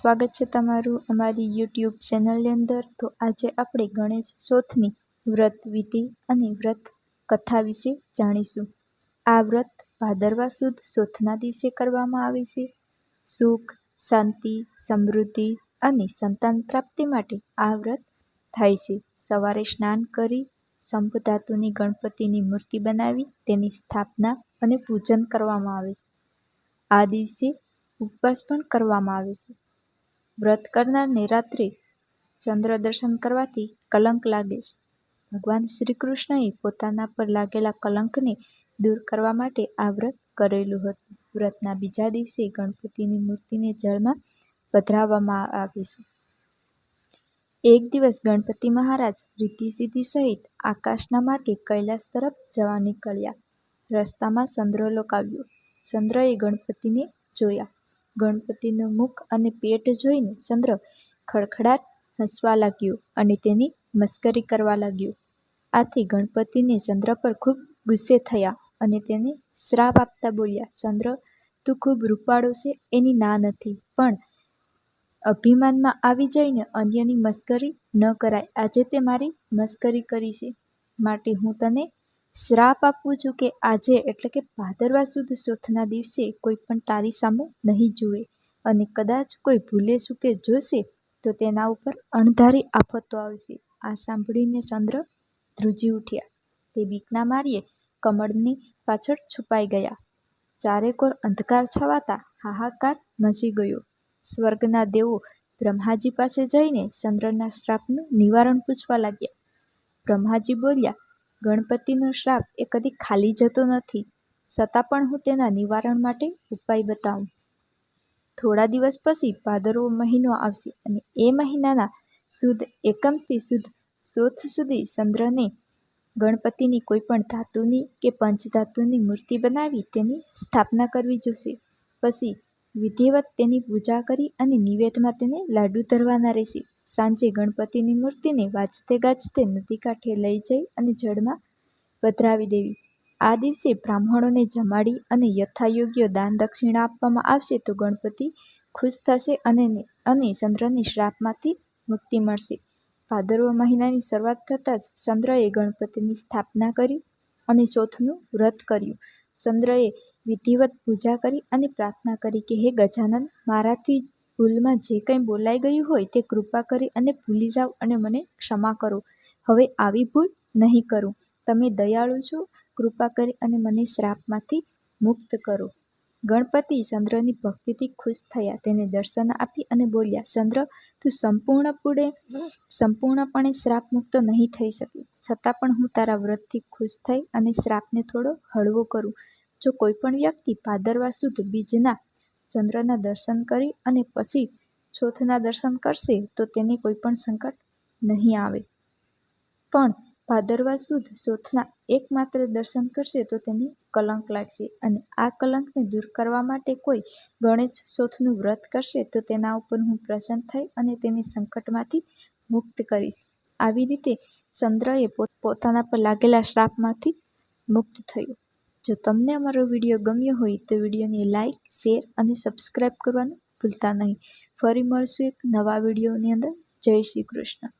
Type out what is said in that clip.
સ્વાગત છે તમારું અમારી યુટ્યુબ ચેનલની અંદર. તો આજે આપણે ગણેશ ચોથની વ્રત વિધિ અને વ્રત કથા વિશે જાણીશું. આ વ્રત ભાદરવા સુદ ચોથના દિવસે કરવામાં આવે છે. સુખ, શાંતિ, સમૃદ્ધિ અને સંતાન પ્રાપ્તિ માટે આ વ્રત થાય છે. સવારે સ્નાન કરી શંભુધાતુની ગણપતિની મૂર્તિ બનાવી તેની સ્થાપના અને પૂજન કરવામાં આવે છે. આ દિવસે ઉપવાસ પણ કરવામાં આવે છે. વ્રત કરનારને રાત્રે ચંદ્ર દર્શન કરવાથી કલંક લાગે છે. ભગવાન શ્રી કૃષ્ણએ પોતાના પર લાગેલા કલંકને દૂર કરવા માટે આ વ્રત કરેલું હતું. વ્રતના બીજા દિવસે ગણપતિની મૂર્તિને જળમાં પધરાવવામાં આવે છે. એક દિવસ ગણપતિ મહારાજ રીતિ સિદ્ધિ સહિત આકાશના માર્ગે કૈલાસ તરફ જવા નીકળ્યા. રસ્તામાં ચંદ્રલોક આવ્યો ચંદ્રએ ગણપતિને જોયા. ગણપતિનું મુખ અને પેટ જોઈને ચંદ્ર ખડખડાટ હસવા લાગ્યો અને તેની મસ્કરી કરવા લાગ્યો. આથી ગણપતિને ચંદ્ર પર ખૂબ ગુસ્સે થયા અને તેને શ્રાપ આપતા બોલ્યા, ચંદ્ર, તું ખૂબ રૂપાળો છે, એની ના નથી, પણ અભિમાનમાં આવી જઈને અન્યની મસ્કરી ન કરાય. આજે તે મારી મસ્કરી કરી છે. માટે હું તને શ્રાપ આપું છું કે આજે એટલે કે ભાદરવા સુદ ચોથના દિવસે કોઈ પણ તારી સામે નહીં જુએ અને કદાચ કોઈ ભૂલે ચૂકે જોશે, તો તેના ઉપર અણધારી આફતો આવશે. આ સાંભળીને ચંદ્ર ધ્રુજી ઉઠ્યા. તે બીકના માર્યે કમળની પાછળ છુપાઈ ગયા. ચારેકોર અંધકાર છવાતા હાહાકાર મચી ગયો. સ્વર્ગના દેવો બ્રહ્માજી પાસે જઈને ચંદ્રના શ્રાપનું નિવારણ પૂછવા લાગ્યા. બ્રહ્માજી બોલ્યા ગણપતિનો શ્રાપ એ કદી ખાલી જતો નથી. છતાં પણ હું તેના નિવારણ માટે ઉપાય બતાવું. થોડા દિવસ પછી ભાદરવો મહિનો આવશે અને એ મહિનાના સુદ એકમથી સુદ સોથ સુધી ચંદ્રને ગણપતિની કોઈપણ ધાતુની કે પંચધાતુની મૂર્તિ બનાવી તેની સ્થાપના કરવી જોશે. પછી વિધિવત તેની પૂજા કરી અને નિવેદમાં તેને લાડુ ધરવાના રહેશે. સાંજે ગણપતિની મૂર્તિને વાજતે ગાજતે નદી કાંઠે લઈ જઈ અને જળમાં પધરાવી દેવી. આ દિવસે બ્રાહ્મણોને જમાડી અને યથાયોગ્ય દાન દક્ષિણા આપવામાં આવશે તો ગણપતિ ખુશ થશે અને અને ચંદ્રની શ્રાપમાંથી મુક્તિ મળશે. ભાદરવા મહિનાની શરૂઆત થતાં જ ચંદ્રએ ગણપતિની સ્થાપના કરી અને ચોથનું વ્રત કર્યું. ચંદ્રએ વિધિવત પૂજા કરી અને પ્રાર્થના કરી કે, હે ગજાનન, મારાથી ભૂલમાં જે કંઈ બોલાઈ ગયું હોય તે કૃપા કરી અને ભૂલી જાઓ અને મને ક્ષમા કરો. હવે આવી ભૂલ નહીં કરું. તમે દયાળુ છો. કૃપા કરી અને મને શ્રાપમાંથી મુક્ત કરો. ગણપતિ ચંદ્રની ભક્તિથી ખુશ થયા. તેને દર્શન આપી અને બોલ્યા, ચંદ્ર, તું સંપૂર્ણપણે સંપૂર્ણપણે શ્રાપ મુક્ત નહીં થઈ શકે. છતાં પણ હું તારા વ્રતથી ખુશ થઈ અને શ્રાપને થોડો હળવો કરું. જો કોઈ પણ વ્યક્તિ ભાદરવા સુદ બીજના ચંદ્રના દર્શન કરી અને પછી ચોથના દર્શન કરશે તો તેને કોઈ પણ સંકટ નહીં આવે. પણ ભાદરવા સુદ ચોથના એકમાત્ર દર્શન કરશે તો તેને કલંક લાગશે અને આ કલંકને દૂર કરવા માટે કોઈ ગણેશ ચોથનું વ્રત કરશે તો તેના ઉપર હું પ્રસન્ન થઈ અને તેને સંકટમાંથી મુક્ત કરીશ. આવી રીતે ચંદ્રએ પોતાના પર લાગેલા શ્રાપમાંથી મુક્ત થયો. જો તમને અમારો વીડિયો ગમ્યો હોય તો વિડીયોને લાઇક શેર અને સબસ્ક્રાઈબ કરવાનું ભૂલતા નહીં. ફરી મળશું એક નવા વિડીયોની અંદર. જય શ્રી કૃષ્ણ.